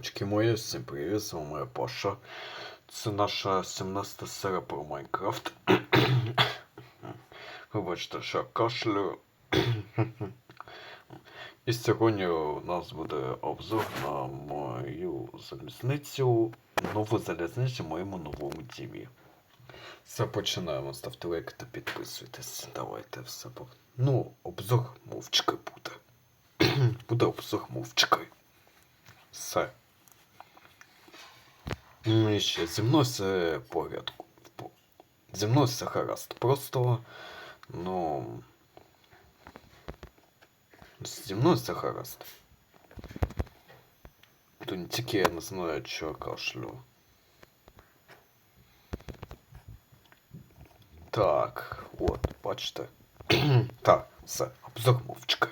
Дівочки мої, всім привіт, з вами Паша. Це наша 17 серія про Майнкрафт. Ви бачите, що я кашлю. І сьогодні у нас буде обзор на мою залізницю, нову залізницю в новому дімі. Все починаємо. Ставте лайк та підписуйтесь. Давайте все. Ну, обзор мовчки буде. буде обзор мовчки. Все. Ну і ще зі мною все в порядку. По- Зі мною все гаразд. Просто, ну. Зі мною все гаразд. То не тільки я не знаю, що я кашлю. Так, от, бачите. так, все, обзор мовчки.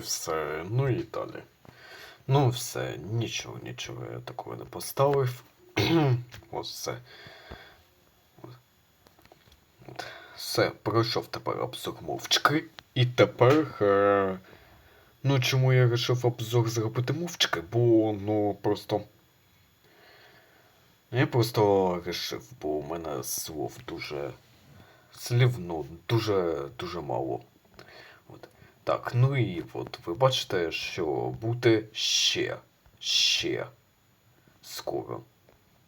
Все, ну і далі. Ну, все, нічого, нічого я такого не поставив. Ось все. Все, пройшов тепер обзор мовчки. І тепер. Е... Ну, чому я вирішив обзор зробити мовчки? Бо, ну, просто. Я просто вирішив, бо у мене слов дуже. Слів, ну, дуже, дуже мало. От. Так, ну і от ви бачите, що буде ще, ще скоро.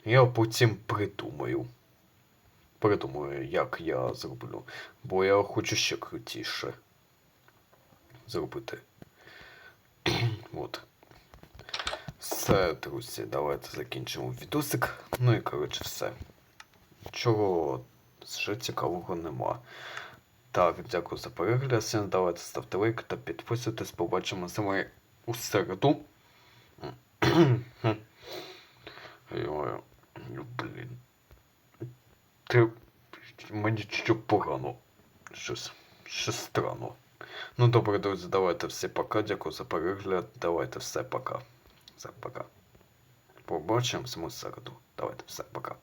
Я потім придумаю. Придумаю, як я зроблю. Бо я хочу ще крутіше зробити. от. Все, друзі, давайте закінчимо відосик. Ну і коротше все. Нічого ще цікавого нема. Так, дякую за перегляд. Всім давайте ставте лайк та підписуйтесь. Побачимо з вами у середу. Блін. Мені що погано. Щось. Щось странно. Ну добре, друзі, давайте все пока. Дякую за перегляд. Давайте все пока. Все пока. Побачимо в середу. Давайте все пока.